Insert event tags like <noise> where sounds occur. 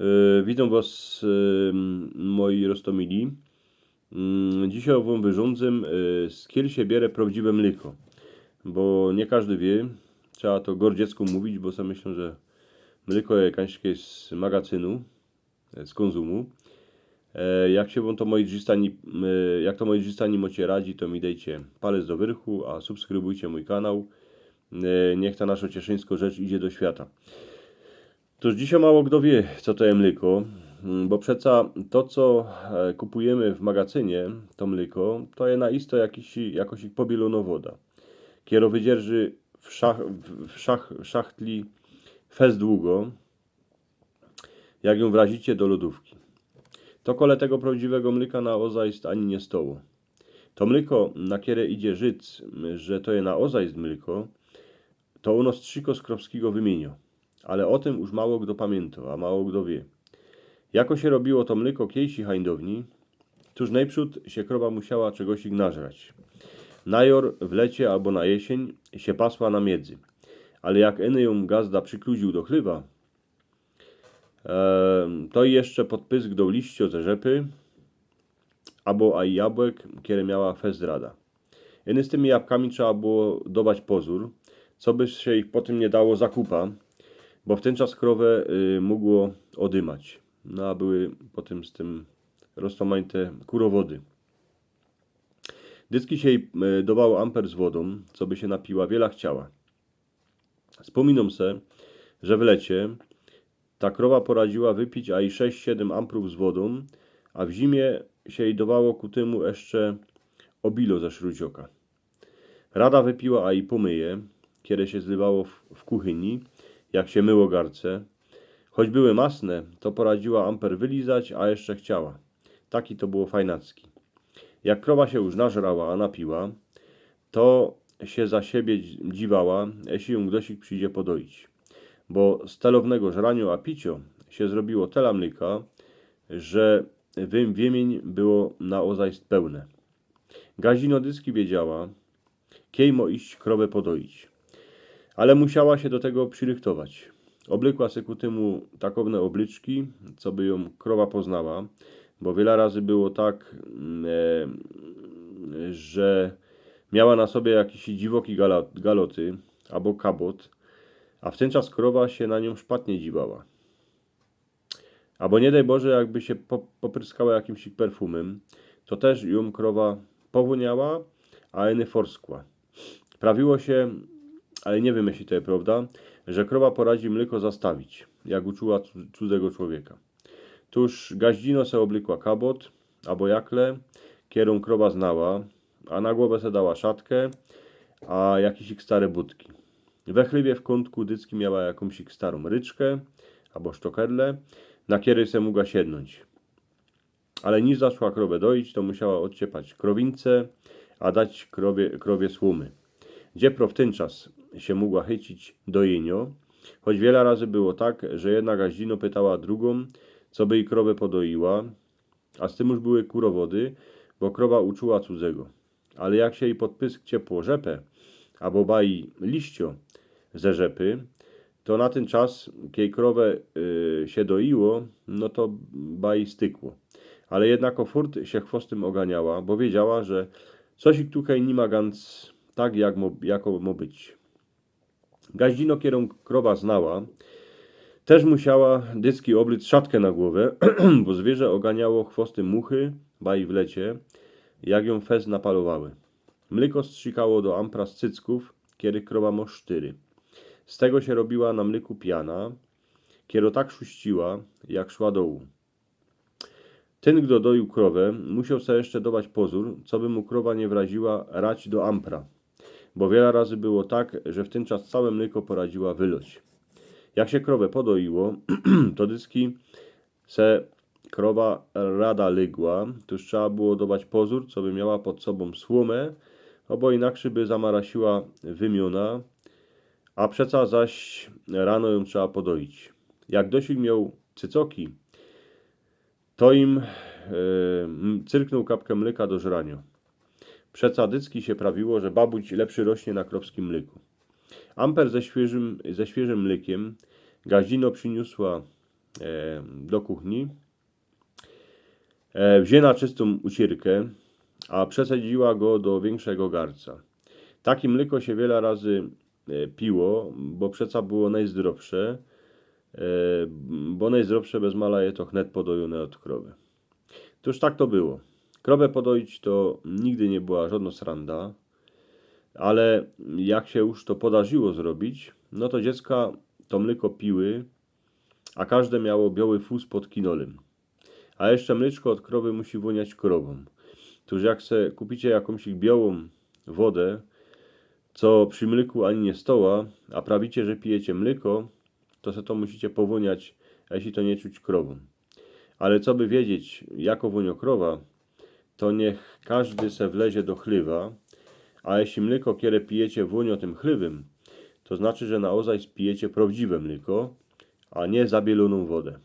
E, Witam Was, e, moi rostomili. Mm, Dzisiaj Wam wyrządzę z kiel się bierze prawdziwe mleko. Bo nie każdy wie, trzeba to gor dziecku mówić, bo sam myślę, że mleko jest jakieś z magazynu, e, z konsumu. E, Jak się wam to moi drzystani, e, jak to moi drzystani mocie radzi, to mi dejcie palec do wyrchu, a subskrybujcie mój kanał. Niech ta nasza cieszyńska rzecz idzie do świata. Toż dzisiaj mało kto wie, co to jest mleko, mm, bo przeca to, co e, kupujemy w magazynie, to mleko, to jest na isto jakiś, jakoś ich pobielono woda. Kiero wydzierży w, szach, w, szach, w szachtli fez długo, jak ją wrazicie do lodówki. To kole tego prawdziwego mleka na ozajst ani nie stoło. To mleko, na kiere idzie życ, że to je na ozajst mleko, to ono strzyko z Kropskiego wymienio. Ale o tym już mało kto pamięta, a mało kto wie. Jako się robiło to mleko kiejsi hańdowni, tuż najprzód się krowa musiała czegoś nażrać. Na jor, w lecie albo na jesień się pasła na miedzy. Ale jak ją gazda przykluził do chlewa, em, to jeszcze pod pysk do liścio ze rzepy, albo a i jabłek, kiedy miała fez rada. Eny z tymi jabłkami trzeba było dobać pozór, co by się ich po tym nie dało zakupa, bo w ten czas krowę y, mogło odymać. No a były potem z tym roztomańte kurowody. Dyski się jej y, dawało amper z wodą, co by się napiła wiela chciała. Wspominam se, że w lecie ta krowa poradziła wypić a i 6-7 amprów z wodą, a w zimie się jej dawało ku temu jeszcze obilo ze szrucioka. Rada wypiła a i pomyje, kiedy się zlywało w, w kuchyni, jak się myło garce. Choć były masne, to poradziła amper wylizać, a jeszcze chciała. Taki to było fajnacki. Jak krowa się już nażrała, a napiła, to się za siebie dzi- dziwała, jeśli ją gdosik przyjdzie podoić. Bo z telownego żraniu a picio się zrobiło tela mleka, że wym wiemień było na ozajst pełne. Gazino dyski wiedziała, kiejmo iść krowę podoić. Ale musiała się do tego przyrychtować. Oblykła se ku temu takowne oblyczki, co by ją krowa poznała, bo wiele razy było tak, mm, e, że miała na sobie jakiś dziwoki galoty albo kabot, a w ten czas krowa się na nią szpatnie dziwała. Albo nie daj Boże, jakby się po, popryskała jakimś perfumem, to też ją krowa powoniała, a eny forskła. Prawiło się, ale nie wiem jeśli to jest prawda, że krowa poradzi mleko zastawić, jak uczuła cu- cudzego człowieka. Tuż gaździno se oblykła kabot, albo jakle, kierą krowa znała, a na głowę se dała szatkę, a jakiś ich stare budki. We chlewie w kątku dycki miała jakąś ich starą ryczkę, albo sztokedle, na kiery se mogła siednąć. Ale niż zaszła krowę doić, to musiała odciepać krowince, a dać krowie, krowie słomy. Gdzie pro w ten czas się mogła chycić dojenio, choć wiele razy było tak, że jedna gaździno pytała drugą, co by jej krowę podoiła, a z tym już były kurowody, bo krowa uczuła cudzego. Ale jak się jej pod pysk ciepło rzepę, albo bai liścio ze rzepy, to na ten czas, kiedy krowę y, się doiło, no to bai stykło. Ale jednak o furt się chwostem oganiała, bo wiedziała, że coś ich tutaj nie ma gans tak, jak mo, jako być. Gaździno, krowa znała, też musiała dycki oblic szatkę na głowę, <clears throat> bo zwierzę oganiało chwosty muchy, baj w lecie, jak ją fez napalowały. Mleko strzikało do ampra z cycków, kiedy krowa mo. Z tego się robiła na mleku piana, kiedy tak szuściła, jak szła dołu. Ten, kto doił krowę, musiał sobie jeszcze dodać pozór, co by mu krowa nie wraziła rać do ampra, bo wiele razy było tak, że w ten czas całe mleko poradziła wyloć. Jak się krowę podoiło, <clears throat> to dyski se krowa rada lygła, tuż trzeba było dodać pozór, co by miała pod sobą słomę, no bo inaczej by zamarasiła wymiona, a przeca zaś rano ją trzeba podoić. Jak dosik miał cycoki, to im m, cyrknął kapkę mleka do żrania. Przeca dycki się prawiło, że babuć lepszy rośnie na kropskim mleku. Amper ze świeżym, ze świeżym mlekiem Gazino przyniosła e, do kuchni, e, wzięła czystą ucierkę, a przesadziła go do większego garca. Takie mleko się wiele razy e, piło, bo przeca było najzdrowsze, e, bo najzdrowsze bez mala je to chnet podojone od krowy. Toż tak to było. Krowę podoić to nigdy nie była żadna sranda, ale jak się już to podarzyło zrobić, no to dziecka to mleko piły, a każde miało biały fus pod kinolem. A jeszcze mleczko od krowy musi woniać krową. Tuż jak se kupicie jakąś ich białą wodę, co przy mleku ani nie stoła, a prawicie, że pijecie mleko, to se to musicie powoniać, jeśli to nie czuć krową. Ale co by wiedzieć, jako wonio krowa, to niech każdy se wlezie do chlywa, a jeśli mleko, które pijecie wonio tym chlywym, to znaczy, że na ozaj spijecie prawdziwe mleko, a nie zabieloną wodę.